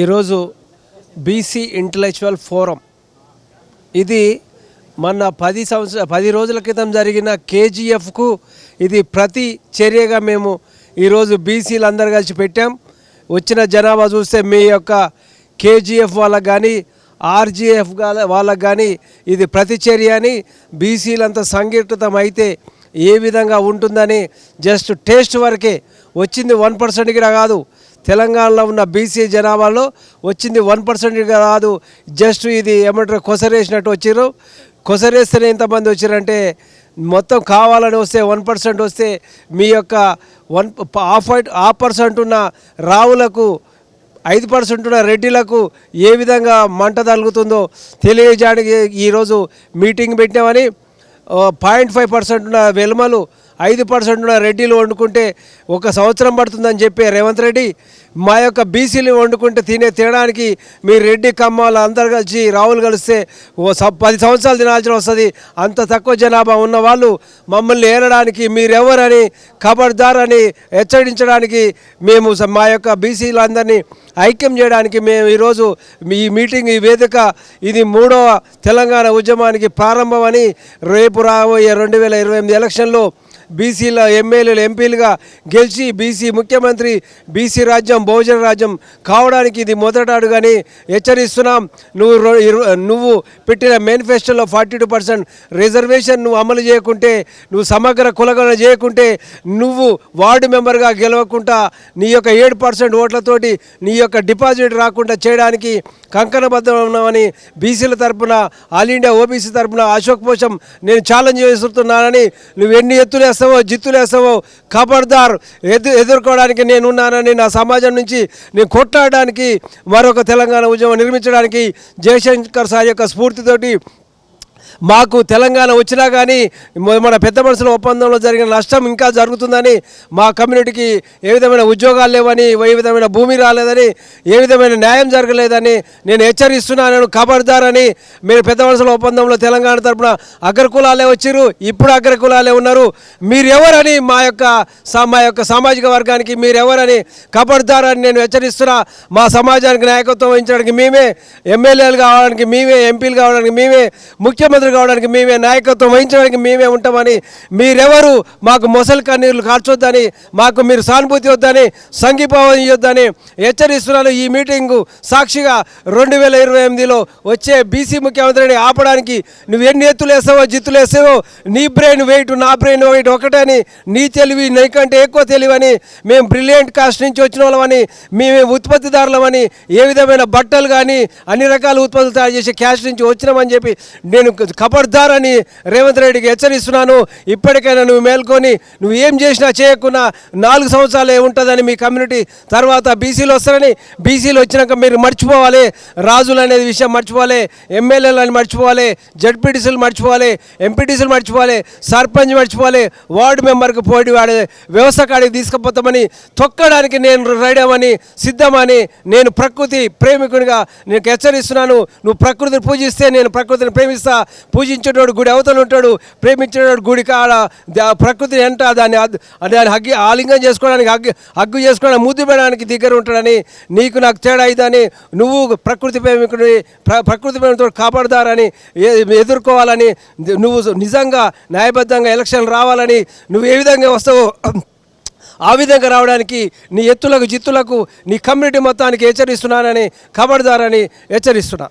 ఈరోజు BC intellectual forum. ఇది మొన్న పది సంవత్సర పది రోజుల క్రితం జరిగిన కేజీఎఫ్కు ఇది ప్రతి చర్యగా మేము ఈరోజు బీసీలు అందరు కలిసి పెట్టాం. వచ్చిన జనాభా చూస్తే మీ యొక్క కేజీఎఫ్ వాళ్ళకు కానీ ఆర్జీఎఫ్ వాళ్ళకు కానీ ఇది ప్రతిచర్య అని బీసీలంతా సంఘటితం అయితే ఏ విధంగా ఉంటుందని జస్ట్ టేస్ట్ వరకే. వచ్చింది వన్ పర్సెంట్ కూడా కాదు తెలంగాణలో ఉన్న బీసీ జనాభాలో వచ్చింది వన్ పర్సెంట్ కాదు జస్ట్ ఇది ఏమంటారు కొసరేసినట్టు వచ్చారు కొసరేస్తేనే ఎంతమంది వచ్చారంటే మొత్తం కావాలని వస్తే వన్ పర్సెంట్ వస్తే మీ యొక్క వన్ హాఫ్ హాఫ్ పర్సెంట్ ఉన్న రావులకు ఐదు పర్సెంట్ ఉన్న రెడ్డిలకు ఏ విధంగా మంట తగులుతుందో తెలియజేయడానికి ఈరోజు మీటింగ్ పెట్టామని పాయింట్ ఫైవ్ పర్సెంట్ ఉన్న వెలుమలు ఐదు పర్సెంట్ ఉన్న రెడ్డిలు వండుకుంటే ఒక సంవత్సరం పడుతుందని చెప్పే రేవంత్ రెడ్డి మా యొక్క బీసీలు వండుకుంటే తినే తినడానికి మీ రెడ్డి కమ్మాలు అందరు కలిసి రావులు కలిస్తే ఓ స- పది సంవత్సరాలు తినాల్సిన వస్తుంది. అంత తక్కువ జనాభా ఉన్న వాళ్ళు మమ్మల్ని ఏరడానికి మీరెవరని కబడ్దార్ అని హెచ్చరించడానికి మేము మా యొక్క బీసీలందరినీ ఐక్యం చేయడానికి మేము ఈరోజు ఈ మీటింగ్ ఈ వేదిక ఇది మూడవ తెలంగాణ ఉద్యమానికి ప్రారంభమని రేపు రాబోయే రెండు వేల ఇరవై ఎనిమిది ఎలక్షన్లో బీసీల ఎమ్మెల్యేలు ఎంపీలుగా గెలిచి బీసీ ముఖ్యమంత్రి బీసీ రాజ్యం బహుజన రాజ్యం కావడానికి ఇది మొదట అడుగని హెచ్చరిస్తున్నాం. నువ్వు నువ్వు పెట్టిన మేనిఫెస్టోలో ఫార్టీ టూ పర్సెంట్ రిజర్వేషన్ నువ్వు అమలు చేయకుంటే నువ్వు సమగ్ర కులగణన చేయకుంటే నువ్వు వార్డు మెంబర్గా గెలవకుండా నీ యొక్క ఏడు పర్సెంట్ ఓట్లతోటి నీ యొక్క డిపాజిట్ రాకుండా చేయడానికి కంకణబద్ధం ఉన్నామని బీసీల తరపున ఆల్ ఇండియా ఓబీసీ తరపున అశోక్ పోషం నేను ఛాలెంజ్ చేస్తున్నానని నువ్వు ఎన్ని ఎత్తులు వేస్తావో జిత్తులు వేస్తావో ఖబర్దార్ ఎదు ఎదుర్కోవడానికి నేను ఉన్నానని నా సమాజం నుంచి నేను కొట్లాడడానికి మరొక తెలంగాణ ఉద్యమం నిర్మించడానికి జయశంకర్ సార్ యొక్క స్ఫూర్తితోటి మాకు తెలంగాణ వచ్చినా కానీ మన పెద్ద మనుషుల ఒప్పందంలో జరిగిన నష్టం ఇంకా జరుగుతుందని మా కమ్యూనిటీకి ఏ విధమైన ఉద్యోగాలు లేవని ఏ విధమైన భూమి రాలేదని ఏ విధమైన న్యాయం జరగలేదని నేను హెచ్చరిస్తున్నాను ఖబర్దార్ మీరు పెద్ద మనుషుల ఒప్పందంలో తెలంగాణ తరపున అగ్రకులాలే వచ్చారు ఇప్పుడు అగ్రకులాలే ఉన్నారు. మీరు ఎవరని మా యొక్క మా యొక్క సామాజిక వర్గానికి మీరు ఎవరని నేను హెచ్చరిస్తున్నా. మా సమాజానికి నాయకత్వం వహించడానికి మేమే ఎమ్మెల్యేలు కావడానికి మేమే ఎంపీలు కావడానికి మేమే ముఖ్యమంత్రి కావడానికి మేమే నాయకత్వం వహించడానికి మేమే ఉంటామని మీరెవరు మాకు మొసలి కన్నీళ్ళు కార్చొద్దని మాకు మీరు సానుభూతి వద్దని సంఘీభావం ఇవ్వద్దని హెచ్చరిస్తున్నాను ఈ మీటింగు సాక్షిగా రెండు వేల ఇరవై ఎనిమిదిలో వచ్చే బీసీ ముఖ్యమంత్రిని ఆపడానికి నువ్వు ఎన్ని ఎత్తులు జిత్తులేసావో జిత్తులు నీ బ్రెయిన్ వెయిట్ నా బ్రెయిన్ వెయిట్ ఒకటని నీ తెలివి నీకంటే ఎక్కువ తెలివని మేము బ్రిలియంట్ కాస్ట్ నుంచి వచ్చిన వాళ్ళమని మేమే ఉత్పత్తిదారులమని ఏ విధమైన బట్టలు కానీ అన్ని రకాల ఉత్పత్తులు తయారు చేసే క్యాష్ నుంచి వచ్చినామని చెప్పి నేను ఖబర్దార్ అని రేవంత్ రెడ్డికి హెచ్చరిస్తున్నాను. ఇప్పటికైనా నువ్వు మేల్కొని నువ్వు ఏం చేసినా చేయకున్నా నాలుగు సంవత్సరాలే ఉంటుందని మీ కమ్యూనిటీ తర్వాత బీసీలు వస్తారని బీసీలు వచ్చినాక మీరు మర్చిపోవాలి. రాజులు అనేది విషయం మర్చిపోవాలి ఎమ్మెల్యేలు అని మర్చిపోవాలి జడ్పీటీసీలు మర్చిపోవాలి ఎంపీటీసీలు మర్చిపోవాలి సర్పంచ్ మర్చిపోవాలి వార్డు మెంబర్కి పోటీ వాడే వ్యవస్థ కాడికి తీసుకుపోతామని తొక్కడానికి నేను రెడమని సిద్ధమని నేను ప్రకృతి ప్రేమికునిగా నీకు హెచ్చరిస్తున్నాను. నువ్వు ప్రకృతిని పూజిస్తే నేను ప్రకృతిని ప్రేమిస్తా. పూజించేటోడు గుడి అవతల ఉంటాడు ప్రేమించేటోడు గుడి కాడ దా- ప్రకృతిని ఎంట దాన్ని దాన్ని హగ్గి ఆలింగం చేసుకోవడానికి హగ్గు హగ్గు చేసుకోవడానికి ముద్దు పెట్టడానికి దగ్గర ఉంటాడని నీకు నాకు తేడా ఇదని నువ్వు ప్రకృతి ప్రేమికుడి ప్ర- ప్రకృతి ప్రేమితో కాపాడదారని ఎదుర్కోవాలని నువ్వు నిజంగా న్యాయబద్ధంగా ఎలక్షన్ రావాలని నువ్వు ఏ విధంగా వస్తావో ఆ విధంగా రావడానికి నీ ఎత్తులకు జిత్తులకు నీ కమ్యూనిటీ మొత్తానికి హెచ్చరిస్తున్నానని కబడదారని హెచ్చరిస్తున్నా.